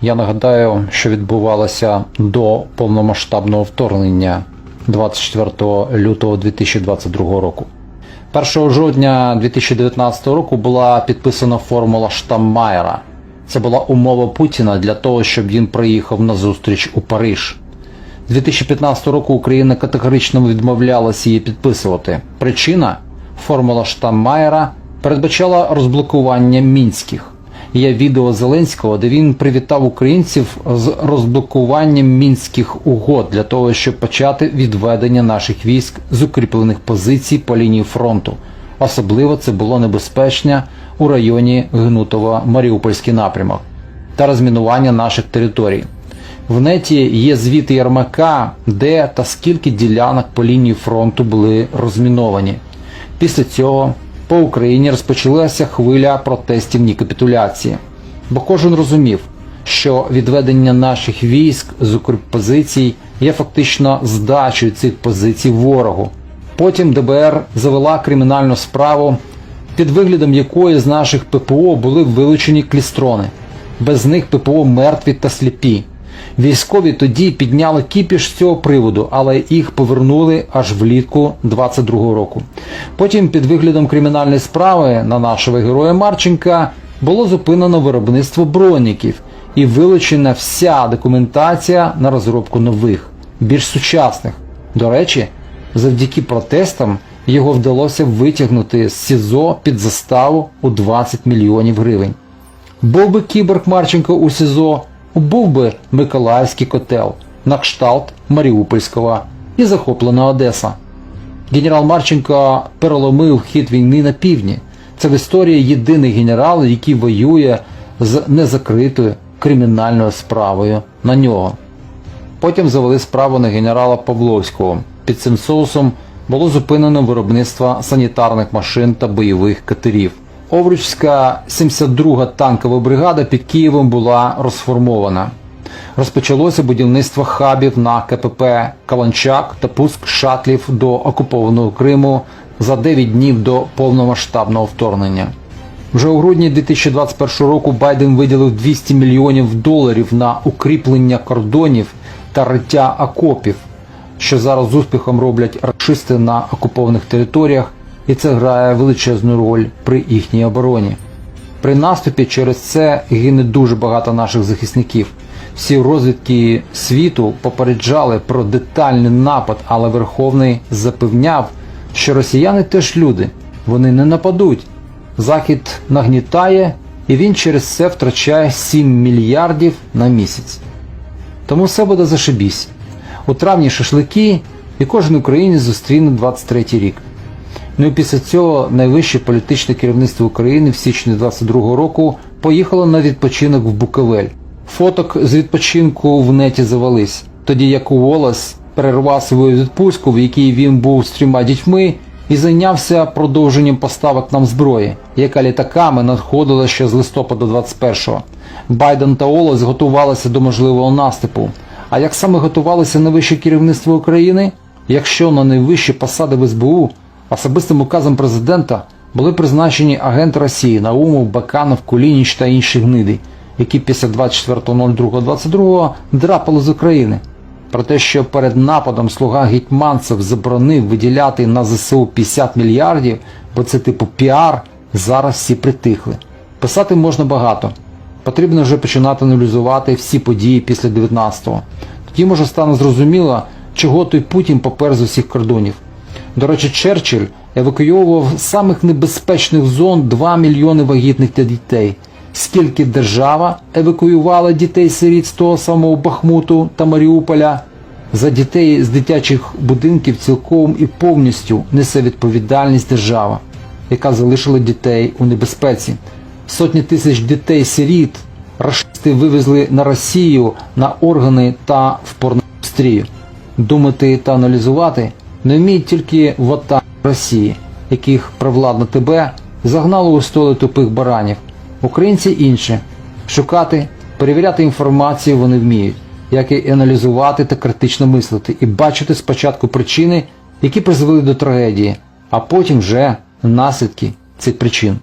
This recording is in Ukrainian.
Я нагадаю, що відбувалося до повномасштабного вторгнення 24 лютого 2022 року. 1 жовтня 2019 року була підписана формула Штаммайера. Це була умова Путіна для того, щоб він приїхав на зустріч у Париж. З 2015 року Україна категорично відмовлялася її підписувати. Причина формула Штаммайера передбачала розблокування мінських. Є відео Зеленського, де він привітав українців з розблокуванням мінських угод для того, щоб почати відведення наших військ з укріплених позицій по лінії фронту. Особливо це було небезпечно у районі Гнутова Маріупольський напрямок та розмінування наших територій. В неті є звіти Єрмака, де та скільки ділянок по лінії фронту були розміновані. Після цього по Україні розпочалася хвиля протестів ні капітуляції, бо кожен розумів, що відведення наших військ з укрпозицій є фактично здачею цих позицій ворогу. Потім ДБР завела кримінальну справу, під виглядом якої з наших ППО були вилучені клістрони. Без них ППО мертві та сліпі. Військові тоді підняли кіпіш з цього приводу, але їх повернули аж влітку 22-го року. Потім під виглядом кримінальної справи на нашого героя Марченка було зупинено виробництво броніків і вилучена вся документація на розробку нових, більш сучасних. До речі, завдяки протестам його вдалося витягнути з СІЗО під заставу у 20 мільйонів гривень. Був би кіборг Марченко у СІЗО, був би Миколаївський котел, на кшталт Маріупольського і захоплена Одеса. Генерал Марченко переломив хід війни на півдні. Це в історії єдиний генерал, який воює з незакритою кримінальною справою на нього. Потім завели справу на генерала Павловського. Під цим соусом було зупинено виробництво санітарних машин та бойових катерів. Овручська 72-га танкова бригада під Києвом була розформована. Розпочалося будівництво хабів на КПП Каланчак та пуск шатлів до окупованого Криму за 9 днів до повномасштабного вторгнення. Вже у грудні 2021 року Байден виділив 200 мільйонів доларів на укріплення кордонів та риття окопів, що зараз з успіхом роблять рашисти на окупованих територіях, і це грає величезну роль при їхній обороні. При наступі через це гине дуже багато наших захисників. Всі розвідки світу попереджали про детальний напад, але Верховний запевняв, що росіяни теж люди, вони не нападуть. Захід нагнітає, і він через це втрачає 7 мільярдів на місяць. Тому все буде зашибісь. У травні шашлики, і кожен українець зустріне 23 рік. Ну і після цього найвище політичне керівництво України в січні 22 року поїхало на відпочинок в Буковель. Фоток з відпочинку в неті завались. Тоді як Уоллес перервав свою відпустку, в якій він був з трьома дітьми, і зайнявся продовженням поставок нам зброї, яка літаками надходила ще з листопада 21-го. Байден та Олес готувалися до можливого наступу. А як саме готувалося найвище керівництво України? Якщо на найвищі посади в СБУ особистим указом президента були призначені агенти Росії Наумов, Баканов, Кулініч та інші гниди, які після 24.02.22 драпали з України. Про те, що перед нападом слуга гетьманцев заборонив виділяти на ЗСУ 50 мільярдів, бо це типу піар, зараз всі притихли. Писати можна багато. Потрібно вже починати аналізувати всі події після 19-го. Тоді може стане зрозуміло, чого той Путін попер з усіх кордонів. До речі, Черчилль евакуйовував з самих небезпечних зон 2 мільйони вагітних та дітей. Скільки держава евакуювала дітей-сиріт з того самого Бахмуту та Маріуполя? За дітей з дитячих будинків цілком і повністю несе відповідальність держава, яка залишила дітей у небезпеці. Сотні тисяч дітей-сиріт рашисти вивезли на Росію на органи та в порноіндустрію. Думати та аналізувати не вміють тільки вата Росії, яких провладно тебе загнало у столи тупих баранів. Українці інші. Шукати, перевіряти інформацію вони вміють, як і аналізувати та критично мислити, і бачити спочатку причини, які призвели до трагедії, а потім вже наслідки цих причин.